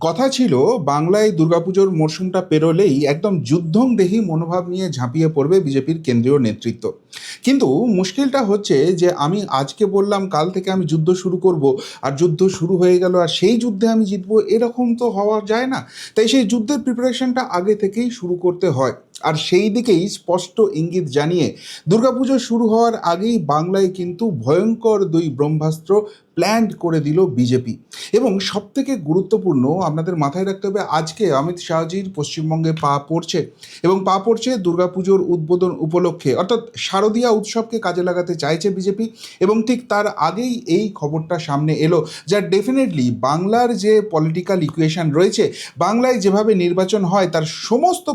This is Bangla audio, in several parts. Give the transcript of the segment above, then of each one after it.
কথা ছিল, বাংলায় দুর্গাপুজোর মরশুমটা পেরোলেই একদম যুদ্ধংদেহী মনোভাব নিয়ে ঝাঁপিয়ে পড়বে বিজেপির কেন্দ্রীয় নেতৃত্ব। কিন্তু মুশকিলটা হচ্ছে যে, আমি আজকে বললাম, কাল থেকে আমি যুদ্ধ শুরু করব, আর যুদ্ধ শুরু হয়ে গেল, আর সেই যুদ্ধে আমি জিতবো, এরকম তো হওয়া যায় না। তাই সেই যুদ্ধের প্রিপারেশনটা আগে থেকেই শুরু করতে হয়। আর সেই দিকেই স্পষ্ট ইঙ্গিত জানিয়ে দুর্গাপুজো শুরু হওয়ার আগেই বাংলায় কিন্তু ভয়ঙ্কর দুই ব্রহ্মাস্ত্র প্ল্যান্ড করে দিল বিজেপি এবং সবথেকে গুরুত্বপূর্ণ আপনাদের মাথায় রাখতে হবে, আজকে অমিত শাহজির পশ্চিমবঙ্গে পা পড়ছে এবং পা পড়ছে দুর্গাপুজোর উদ্বোধন উপলক্ষে। অর্থাৎ শারদীয়া উৎসবকে কাজে লাগাতে চাইছে বিজেপি এবং ঠিক তার আগেই এই খবরটা সামনে এলো, যা ডেফিনেটলি বাংলার যে পলিটিক্যাল ইকুয়েশন রয়েছে, বাংলায় যেভাবে নির্বাচন হয়, তার সমস্ত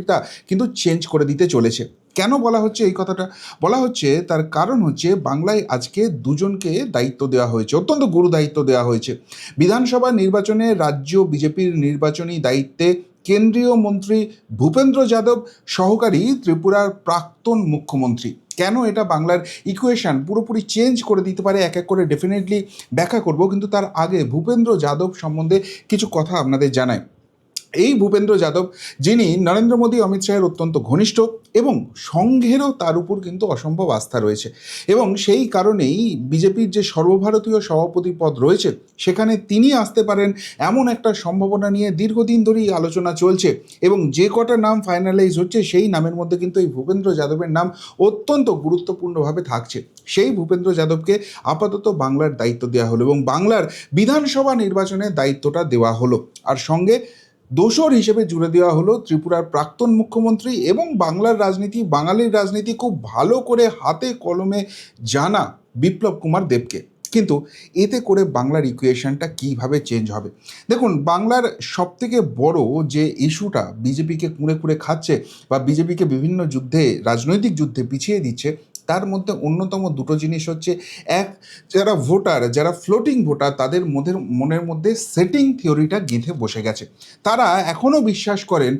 পার্সপেক্টিভটা কিন্তু চেঞ্জ করে দিতে চলেছে। কেন বলা হচ্ছে এই কথাটা? বলা হচ্ছে তার কারণ হচ্ছে বাংলায় আজকে দুজনকে দায়িত্ব দেওয়া হয়েছে, অত্যন্ত গুরু দায়িত্ব দেওয়া হয়েছে। বিধানসভা নির্বাচনে রাজ্য বিজেপির নির্বাচনী দায়িত্বে কেন্দ্রীয় মন্ত্রী ভূপেন্দ্র যাদব, সহকারী ত্রিপুরার প্রাক্তন মুখ্যমন্ত্রী। কেন এটা বাংলার ইকুয়েশন পুরোপুরি চেঞ্জ করে দিতে পারে, এক এক করে ডেফিনেটলি ব্যাখ্যা করব, কিন্তু তার আগে ভূপেন্দ্র যাদব সম্বন্ধে কিছু কথা আপনাদের জানায় এই ভূপেন্দ্র যাদব, যিনি নরেন্দ্র মোদী, অমিত শাহের অত্যন্ত ঘনিষ্ঠ এবং সংঘেরও তার উপর কিন্তু অসম্ভব আস্থা রয়েছে। এবং সেই কারণেই বিজেপির যে সর্বভারতীয় সভাপতি পদ রয়েছে, সেখানে তিনি আসতে পারেন এমন একটা সম্ভাবনা নিয়ে দীর্ঘদিন ধরেই আলোচনা চলছে। এবং যে কটা নাম ফাইনালাইজ হচ্ছে, সেই নামের মধ্যে কিন্তু এই ভূপেন্দ্র যাদবের নাম অত্যন্ত গুরুত্বপূর্ণভাবে থাকছে। সেই ভূপেন্দ্র যাদবকে আপাতত বাংলার দায়িত্ব দেওয়া হলো এবং বাংলার বিধানসভা নির্বাচনের দায়িত্বটা দেওয়া হলো। আর সঙ্গে দোসর হিসেবে জুড়ে দেওয়া হলো ত্রিপুরার প্রাক্তন মুখ্যমন্ত্রী এবং বাংলার রাজনীতি, বাঙালির রাজনীতি খুব ভালো করে হাতে কলমে জানা বিপ্লব কুমার দেবকে। কিন্তু এতে করে বাংলার ইকুয়েশনটা কীভাবে চেঞ্জ হবে? দেখুন, বাংলার সবথেকে বড় যে ইস্যুটা বিজেপিকে কুঁড়ে কুঁড়ে খাচ্ছে বা বিজেপিকে বিভিন্ন যুদ্ধে, রাজনৈতিক যুদ্ধে পিছিয়ে দিচ্ছে তার মধ্যে অন্যতম দুটো জিনিস হচ্ছে, এক, যারা ভোটার, যারা ফ্লোটিং ভোটার, তাদের মধ্যে, মনের মধ্যে সেটিং থিওরিটা গেঁথে বসে গেছে। তারা এখনও বিশ্বাস করেন,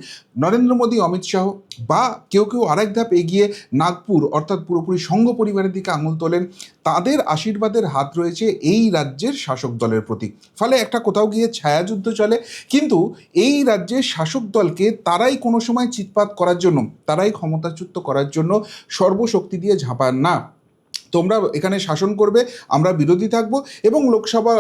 নরেন্দ্র মোদী, অমিত শাহ বা কেউ কেউ আরেক ধাপ এগিয়ে নাগপুর, অর্থাৎ পুরোপুরি সংঘ পরিবারের দিকে আঙুল তোলেন, তাদের আশীর্বাদের হাত রয়েছে এই রাজ্যের শাসক দলের প্রতি। ফলে একটা কোথাও গিয়ে ছায়াযুদ্ধ চলে, কিন্তু এই রাজ্যের শাসক দলকে তারাই কোনো সময় চিৎপাত করার জন্য, তারাই ক্ষমতাচ্যুত করার জন্য সর্বশক্তি দিয়ে ঝাঁপান না তোমরা এখানে শাসন করবে, আমরা বিরোধী থাকব এবং লোকসভা,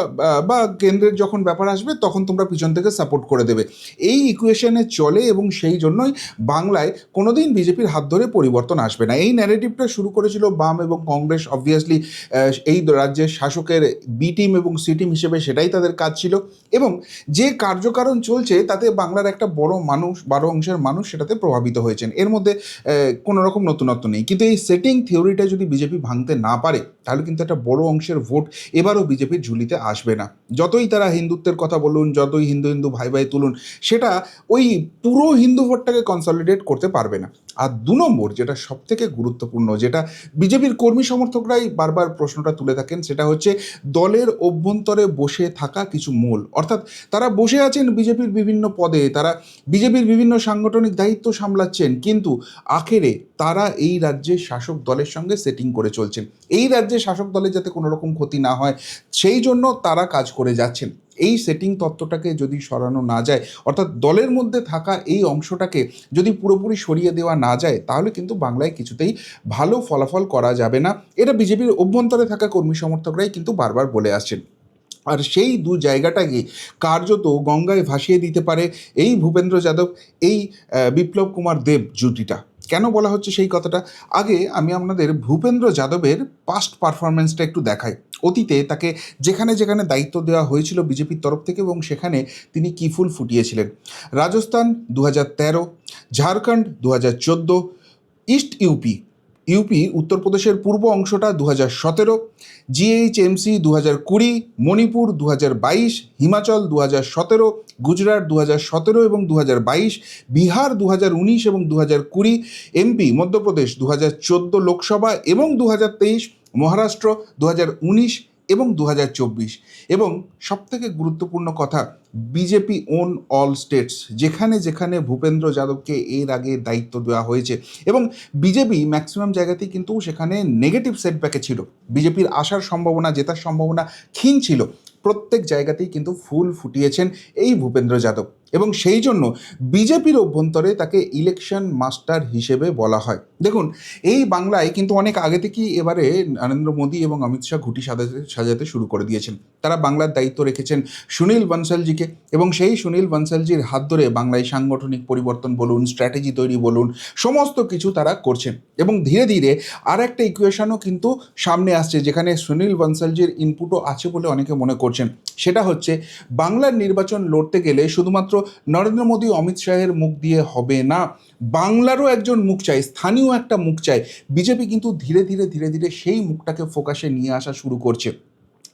বা কেন্দ্রের যখন ব্যাপার আসবে তখন তোমরা পিছন থেকে সাপোর্ট করে দেবে। এই ইকুয়েশনে চলে এবং সেই জন্যই বাংলায় কোনোদিন বিজেপির হাত ধরে পরিবর্তন আসবে না। এই ন্যারেটিভটা শুরু করেছিল বাম এবং কংগ্রেস অবভিয়াসলি এই রাজ্যের শাসকের বি টিম এবং সি টিম হিসেবে সেটাই তাদের কাজ ছিল এবং যে কার্যকারণ চলছে তাতে বাংলার একটা বড় মানুষ, বারো অংশের মানুষ সেটাতে প্রভাবিত হয়েছেন। এর মধ্যে কোনো রকম নতুনত্ব নেই। কিন্তু এই সেটিং থিওরিটা যদি বিজেপি ভাঙতে না পারে, তাহলে কিন্তু একটা বড় অংশের ভোট এবারও বিজেপির ঝুলিতে আসবে না। যতই তারা হিন্দুত্বের কথা বলুন, যতই হিন্দু হিন্দু ভাই ভাই তুলুন, সেটা ওই পুরো হিন্দু ভোটটাকে কনসলিডেট করতে পারবে না। আর দু নম্বর যেটা সব থেকে গুরুত্বপূর্ণ, যেটা বিজেপির কর্মী সমর্থকরাই বারবার প্রশ্নটা তুলে থাকেন, সেটা হচ্ছে দলের অভ্যন্তরে বসে থাকা কিছু মূল। অর্থাৎ তারা বসে আছেন বিজেপির বিভিন্ন পদে, তারা বিজেপির বিভিন্ন সাংগঠনিক দায়িত্ব সামলাচ্ছেন, কিন্তু আখেরে তারা এই রাজ্যের শাসক দলের সঙ্গে সেটিং করে চলছেন। এই রাজ্যে শাসক দলের যাতে কোনো রকম ক্ষতি না হয়, সেই জন্য তারা কাজ করে যাচ্ছেন। এই সেটিং তত্ত্বটাকে যদি সরানো না যায়, অর্থাৎ দলের মধ্যে থাকা এই অংশটাকে যদি পুরোপুরি সরিয়ে দেওয়া না যায়, তাহলে কিন্তু বাংলায় কিছুতেই ভালো ফলাফল করা যাবে না। এটা বিজেপির অভ্যন্তরে থাকা কর্মী সমর্থকরাই কিন্তু বারবার বলে আসছেন। আর সেই দু জায়গাটাকে কার্যত গঙ্গায় ভাসিয়ে দিতে পারে এই ভূপেন্দ্র যাদব, এই বিপ্লব কুমার দেব জুটিটা। কেন বলা হচ্ছে সেই কথাটা? আগে আমি আপনাদের ভূপেন্দ্র যাদবের পাস্ট পারফরমেন্সটা একটু দেখাই। অতীতে তাকে যেখানে যেখানে দায়িত্ব দেওয়া হয়েছিল বিজেপির তরফ থেকে এবং সেখানে তিনি কি ফুল ফুটিয়েছিলেন? রাজস্থান দু হাজার তেরো, ঝাড়খণ্ড দু হাজার চোদ্দ ইস্ট ইউপি ইউপি উত্তরপ্রদেশের পূর্ব অংশটা দু হাজার সতেরো, জিএইচএমসি দু হাজার কুড়ি, মণিপুর দু হাজার বাইশ, হিমাচল দু হাজার সতেরো, গুজরাট দু হাজার সতেরো এবং দু হাজার বাইশ, বিহার দু হাজার উনিশ এবং দু হাজার কুড়ি, এমপি মধ্যপ্রদেশ দু হাজার চোদ্দ লোকসভা এবং দু হাজার তেইশ, মহারাষ্ট্র দু হাজার উনিশ এবং দু হাজার চব্বিশ। এবং সবথেকে গুরুত্বপূর্ণ কথা, বিজেপি ওন অল স্টেটস যেখানে যেখানে ভূপেন্দ্র যাদবকে এর আগে দায়িত্ব দেওয়া হয়েছে। এবং বিজেপি ম্যাক্সিমাম জায়গাতেই কিন্তু সেখানে নেগেটিভ সেটব্যাকে ছিল। বিজেপির আসার সম্ভাবনা, জেতার সম্ভাবনা ক্ষীণ ছিল। প্রত্যেক জায়গাতেই কিন্তু ফুল ফুটিয়েছেন এই ভূপেন্দ্র যাদব। এবং সেই জন্য বিজেপির অভ্যন্তরে তাকে ইলেকশন মাস্টার হিসেবে বলা হয়। দেখুন, এই বাংলায় কিন্তু অনেক আগে থেকেই এবারে নরেন্দ্র মোদী এবং অমিত শাহ ঘুটি সাজাতে সাজাতে শুরু করে দিয়েছেন। তারা বাংলার দায়িত্ব রেখেছেন সুনীল বনসালজিকে এবং সেই সুনীল বনসালজির হাত ধরে বাংলায় সাংগঠনিক পরিবর্তন বলুন স্ট্র্যাটেজি তৈরি বলুন, সমস্ত কিছু তারা করছেন। এবং ধীরে ধীরে আর একটা ইকুয়েশনও কিন্তু সামনে আসছে, যেখানে সুনীল বনসালজির ইনপুটও আছে বলে অনেকে মনে করছেন। সেটা হচ্ছে, বাংলার নির্বাচন লড়তে গেলে শুধুমাত্র নরেন্দ্র মোদী অমিত শাহের মুখ দিয়ে হবে না। বাংলারও একজন মুখ চাই, স্থানীয় একটা মুখ চাই। বিজেপি কিন্তু ধীরে ধীরে ধীরে ধীরে সেই মুখটাকে ফোকাসে নিয়ে আসা শুরু করছে।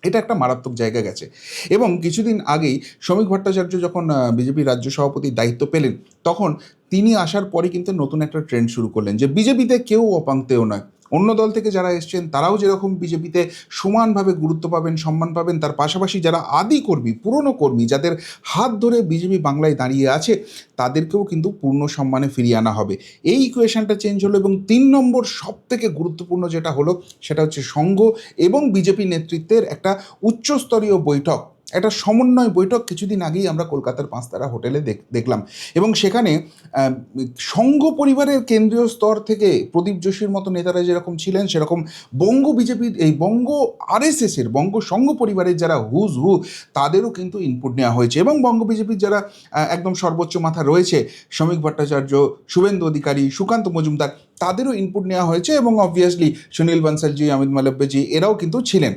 এটা একটা মারাত্মক জায়গা গেছে। এবং কিছুদিন আগেই শ্রমিক ভট্টাচার্য যখন বিজেপি রাজ্য সভাপতির দায়িত্ব পেলেন, তখন তিনি আসার পরে কিন্তু নতুন একটা ট্রেন্ড শুরু করলেন যে বিজেপিতে কেউ অপাঙ্ক্তেও নয়। অন্য দল থেকে যারা এসছেন, তারাও যেরকম বিজেপিতে সমানভাবে গুরুত্ব পাবেন, সম্মান পাবেন, তার পাশাপাশি যারা আদি কর্মী, পুরনো কর্মী, যাদের হাত ধরে বিজেপি বাংলায় দাঁড়িয়ে আছে, তাদেরকেও কিন্তু পূর্ণ সম্মানে ফিরিয়ে আনা হবে। এই ইকুয়েশনটা চেঞ্জ হলো এবং তিন নম্বর সব থেকে গুরুত্বপূর্ণ যেটা হলো, সেটা হচ্ছে সংঘ এবং বিজেপি নেতৃত্বের একটা উচ্চস্তরীয় বৈঠক। একটা সমন্বয় বৈঠক কিছুদিন আগেই আমরা কলকাতার পাঁচতারা হোটেলে দেখ- দেখলাম। এবং সেখানে সংঘ পরিবারের কেন্দ্রীয় স্তর থেকে প্রদীপ যোশীর মতো নেতারা যেরকম ছিলেন, সেরকম বঙ্গ বিজেপির, এই বঙ্গ আরএসএসের, বঙ্গ সংঘ পরিবারের যারা হুজ হু, তাদেরও কিন্তু ইনপুট নেওয়া হয়েছে। এবং বঙ্গ বিজেপির যারা একদম সর্বোচ্চ মাথা রয়েছে, শ্রমিক ভট্টাচার্য, শুভেন্দু অধিকারী, সুকান্ত মজুমদার, তাদেরও ইনপুট নেওয়া হয়েছে। এবং অবভিয়াসলি সুনীল বনসালজি, অমিত মালব্যজি, এরাও কিন্তু ছিলেন।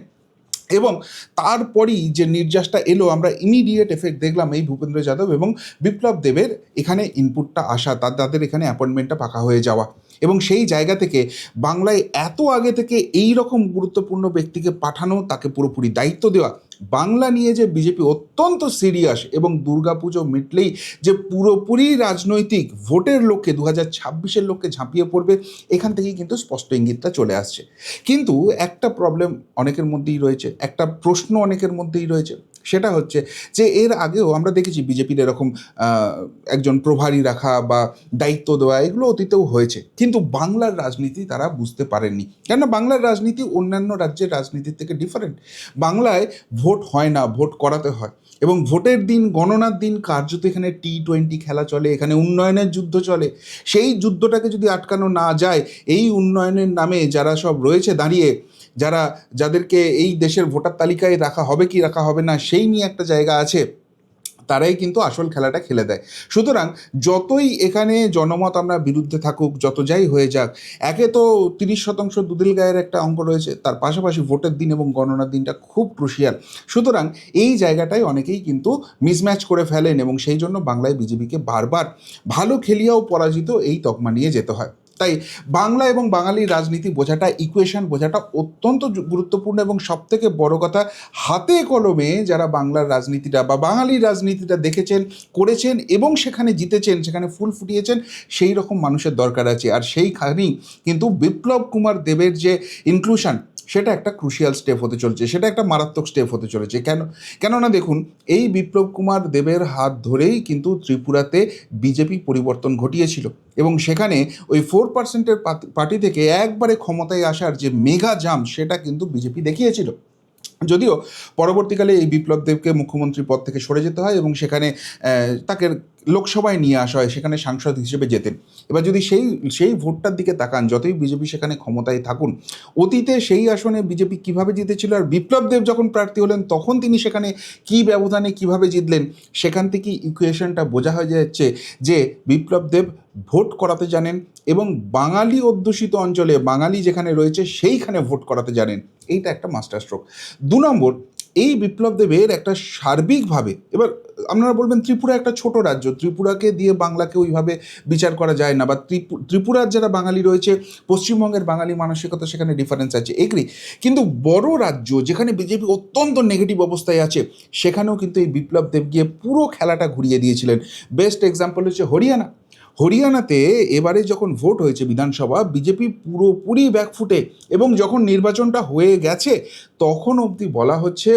এবং তারপরেই যে নির্যাসটা এলো, আমরা ইমিডিয়েট এফেক্ট দেখলাম এই ভূপেন্দ্র যাদব এবং বিপ্লব দেবের এখানে ইনপুটটা আসা, তার, তাদের এখানে অ্যাপয়েন্টমেন্টটা পাকা হয়ে যাওয়া। এবং সেই জায়গা থেকে বাংলায় এত আগে থেকে এই রকম গুরুত্বপূর্ণ ব্যক্তিকে পাঠানো, তাকে পুরোপুরি দায়িত্ব দেওয়া বাংলা নিয়ে যে বিজেপি অত্যন্ত সিরিয়াস এবং দুর্গাপুজো মিটলেই যে পুরোপুরি রাজনৈতিক ভোটের লোককে দু হাজার ছাব্বিশের লোককে ঝাঁপিয়ে পড়বে, এখান থেকেই কিন্তু স্পষ্ট ইঙ্গিতটা চলে আসছে। কিন্তু একটা প্রবলেম অনেকের মধ্যেই রয়েছে, একটা প্রশ্ন অনেকের মধ্যেই রয়েছে। সেটা হচ্ছে যে এর আগেও আমরা দেখেছি বিজেপির এরকম একজন প্রভারী রাখা বা দায়িত্ব দেওয়া, এগুলো অতীতেও হয়েছে। কিন্তু বাংলার রাজনীতি তারা বুঝতে পারেননি। কেননা বাংলার রাজনীতি অন্যান্য রাজ্যের রাজনীতির থেকে ডিফারেন্ট বাংলায় ভোট হয় না, ভোট করাতে হয়। এবং ভোটের দিন, গণনার দিন কার্যত এখানে টি টোয়েন্টি খেলা চলে, এখানে উন্নয়নের যুদ্ধ চলে। সেই যুদ্ধটাকে যদি আটকানো না যায়, এই উন্নয়নের নামে যারা সব রয়েছে দাঁড়িয়ে, যারা, যাদেরকে এই দেশের ভোটার তালিকায় রাখা হবে কি, রাখা হবে না, সেই নিয়ে একটা জায়গা আছে। তারাই কিন্তু আসল খেলাটা খেলে দেয়। সুতরাং যতই এখানে জনমত আমরা বিরুদ্ধে থাকুক, যত যাই হয়ে যাক, একে তো তিরিশ শতাংশ দুদিল গায়ের একটা অঙ্ক রয়েছে, তার পাশাপাশি ভোটের দিন এবং গণনার দিনটা খুব ক্রুশিয়াল সুতরাং এই জায়গাটায় অনেকেই কিন্তু মিসম্যাচ করে ফেলেন এবং সেই জন্য বাংলায় বিজেপিকে বারবার ভালো খেলিয়াও পরাজিত এই তকমা নিয়ে যেতে হয়। তাই বাংলা এবং বাঙালির রাজনীতি বোঝাটা ইকুয়েশন বোঝাটা অত্যন্ত গুরুত্বপূর্ণ এবং সব থেকে বড় কথা, হাতে কলমে যারা বাংলার রাজনীতিটা বা বাঙালির রাজনীতিটা দেখেছেন, করেছেন এবং সেখানে জিতেছেন, সেখানে ফুল ফুটিয়েছেন, সেই রকম মানুষের দরকার আছে। আর সেইখানেই কিন্তু বিপ্লব কুমার দেবের যে ইনক্লুশন সেটা একটা ক্রুশিয়াল স্টেপ হতে চলেছে, সেটা একটা মারাত্মক স্টেপ হতে চলেছে। কেন, কেননা দেখুন, এই বিপ্লব কুমার দেবের হাত ধরেই কিন্তু ত্রিপুরাতে বিজেপি পরিবর্তন ঘটিয়েছিল এবং সেখানে ওই ফোর পার্সেন্টের পার্টি থেকে একবারে ক্ষমতায় আসার যে মেগা জাম সেটা কিন্তু বিজেপি দেখিয়েছিল। যদিও পরবর্তীকালে এই বিপ্লব দেবকে মুখ্যমন্ত্রী পদ থেকে সরে যেতে হয় এবং সেখানে তাকে লোকসভায় নিয়ে আসা হয়, সেখানে সাংসদ হিসেবে যেতেন। এবার যদি সেই সেই ভোটটার দিকে তাকান, যতই বিজেপি সেখানে ক্ষমতায় থাকুন, অতীতে সেই আসনে বিজেপি কীভাবে জিতেছিল আর বিপ্লব দেব যখন প্রার্থী হলেন, তখন তিনি সেখানে কি ব্যবধানে কীভাবে জিতলেন, সেখান থেকে ইকুয়েশনটা বোঝা হয়ে যাচ্ছে যে বিপ্লব দেব ভোট করাতে জানেন এবং বাঙালি অধ্যুষিত অঞ্চলে, বাঙালি যেখানে রয়েছে সেইখানে ভোট করাতে জানেন। এইটা একটা মাস্টার স্ট্রোক দু নম্বর, এই বিপ্লব দেবের একটা সার্বিকভাবে, এবার আপনারা বলবেন ত্রিপুরা একটা ছোট রাজ্য, ত্রিপুরাকে দিয়ে বাংলাকে ওইভাবে বিচার করা যায় না, বা ত্রিপু- ত্রিপুরার যারা বাঙালি রয়েছে, পশ্চিমবঙ্গের বাঙালি মানসিকতা সেখানে ডিফারেন্স আছে এগ্রি কিন্তু বড় রাজ্য, যেখানে বিজেপি অত্যন্ত নেগেটিভ অবস্থায় আছে, সেখানেও কিন্তু এই বিপ্লব দেব গিয়ে পুরো খেলাটা ঘুরিয়ে দিয়েছিলেন। বেস্ট এক্সাম্পল হচ্ছে হরিয়ানা। হরিয়ানাতে এবারে যখন ভোট হয়েছে বিধানসভা, বিজেপি পুরোপুরি ব্যাকফুটে এবং যখন নির্বাচনটা হয়ে গেছে তখন অবধি বলা হচ্ছে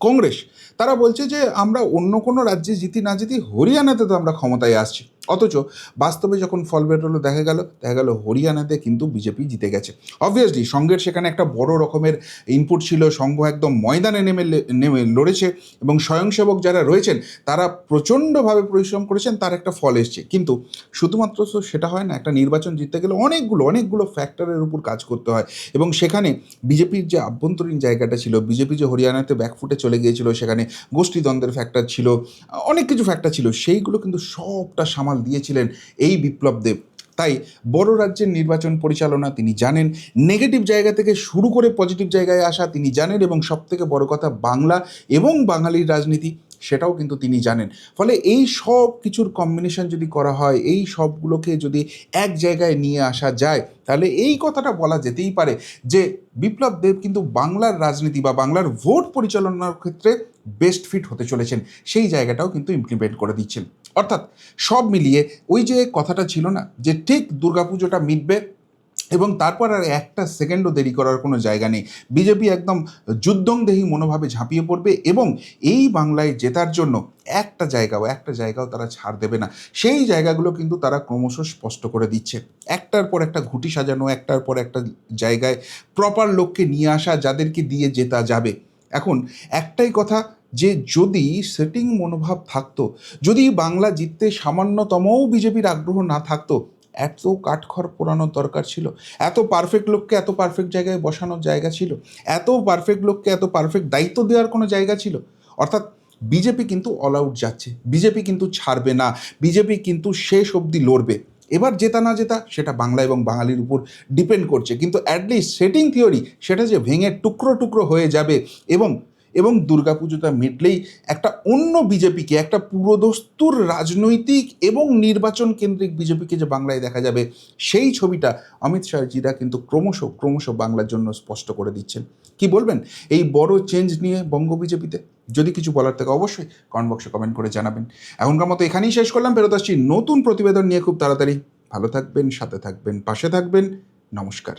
কংগ্রেস। তারা বলছে যে আমরা অন্য কোনো রাজ্যে জিতি না জিতি হরিয়ানাতে তো আমরা ক্ষমতায় আসছি। অথচ বাস্তবে যখন ফল বেরোলো দেখা গেল দেখা গেল হরিয়ানাতে কিন্তু বিজেপি জিতে গেছে। অবভিয়াসলি সঙ্গের সেখানে একটা বড় রকমের ইনপুট ছিল সংঘ একদম ময়দানে নেমে নেমে লড়েছে এবং স্বয়ংসেবক যারা রয়েছেন, তারা প্রচণ্ডভাবে পরিশ্রম করেছেন, তার একটা ফল এসছে। কিন্তু শুধুমাত্র তো সেটা হয় না, একটা নির্বাচন জিততে গেলে অনেকগুলো অনেকগুলো ফ্যাক্টরের উপর কাজ করতে হয়। এবং সেখানে বিজেপির যে আভ্যন্তরীণ জায়গাটা ছিল, বিজেপি যে হরিয়ানাতে ব্যাকফুটে চলে গিয়েছিল, সেখানে গোষ্ঠীদ্বন্দ্বের ফ্যাক্টর ছিল, অনেক কিছু ফ্যাক্টর ছিল, সেইগুলো কিন্তু সবটা সামাল দিয়েছিলেন এই বিপ্লব দেব। তাই বড় রাজ্যের নির্বাচন পরিচালনা তিনি জানেন নেগেটিভ জায়গা থেকে শুরু করে পজিটিভ জায়গায় আসা তিনি জানেন এবং সবথেকে বড় কথা বাংলা এবং বাঙালির রাজনীতি সেটাও কিন্তু তিনি জানেন। ফলে এই সব কিছুর কম্বিনেশন যদি করা হয়, এই সবগুলোকে যদি এক জায়গায় নিয়ে আসা যায়, তাহলে এই কথাটা বলা যেতেই পারে যে বিপ্লব দেব কিন্তু বাংলার রাজনীতি বা বাংলার ভোট পরিচালনার ক্ষেত্রে বেস্ট ফিট হতে চলেছেন। সেই জায়গাটাও কিন্তু ইমপ্লিমেন্ট করে দিচ্ছেন। অর্থাৎ সব মিলিয়ে ওই যে কথাটা ছিল না, যে ঠিক দুর্গাপুজোটা মিটবে এবং তারপর আর একটা সেকেন্ডও দেরি করার কোনো জায়গা নেই। বিজেপি একদম যুদ্ধংদেহী মনোভাবে ঝাঁপিয়ে পড়বে এবং এই বাংলায় জেতার জন্য একটা জায়গাও একটা জায়গাও তারা ছাড় দেবে না। সেই জায়গাগুলো কিন্তু তারা ক্রমশ স্পষ্ট করে দিচ্ছে। একটার পর একটা ঘুটি সাজানো, একটার পর একটা জায়গায় প্রপার লোককে নিয়ে আসা, যাদেরকে দিয়ে জেতা যাবে। এখন একটাই কথা যে যদি সেটিং মনোভাব থাকতো, যদি বাংলা জিততে সামান্যতমও বিজেপির আগ্রহ না থাকতো এত কাঠখড় পোড়ানোর দরকার ছিল, এত পারফেক্ট লোককে এত পারফেক্ট জায়গায় বসানোর জায়গা ছিল, এত পারফেক্ট লোককে এত পারফেক্ট দায়িত্ব দেওয়ার কোনো জায়গা ছিল। অর্থাৎ বিজেপি কিন্তু অল আউট যাচ্ছে বিজেপি কিন্তু ছাড়বে না বিজেপি কিন্তু শেষ অবধি লড়বে। এবার জেতা না জেতা সেটা বাংলা এবং বাঙালির উপর ডিপেন্ড করছে। কিন্তু অ্যাটলিস্ট সেটিং থিওরি সেটা যে ভেঙে টুকরো টুকরো হয়ে যাবে এবং এবং দুর্গাপুজোটা মিটলেই একটা অন্য বিজেপিকে, একটা পুরোদস্তুর রাজনৈতিক এবং নির্বাচন কেন্দ্রিক বিজেপিকে যে বাংলায় দেখা যাবে, সেই ছবিটা অমিত শাহজিরা কিন্তু ক্রমশ ক্রমশ বাংলার জন্য স্পষ্ট করে দিচ্ছেন। কি বলবেন এই বড় চেঞ্জ নিয়ে বঙ্গ বিজেপিতে? যদি কিছু বলার থাকে অবশ্যই কমেন্ট বক্সে কমেন্ট করে জানাবেন। এখনকার মতো এখানেই শেষ করলাম, ফেরত আসছি নতুন প্রতিবেদন নিয়ে খুব তাড়াতাড়ি। ভালো থাকবেন, সাথে থাকবেন, পাশে থাকবেন, নমস্কার।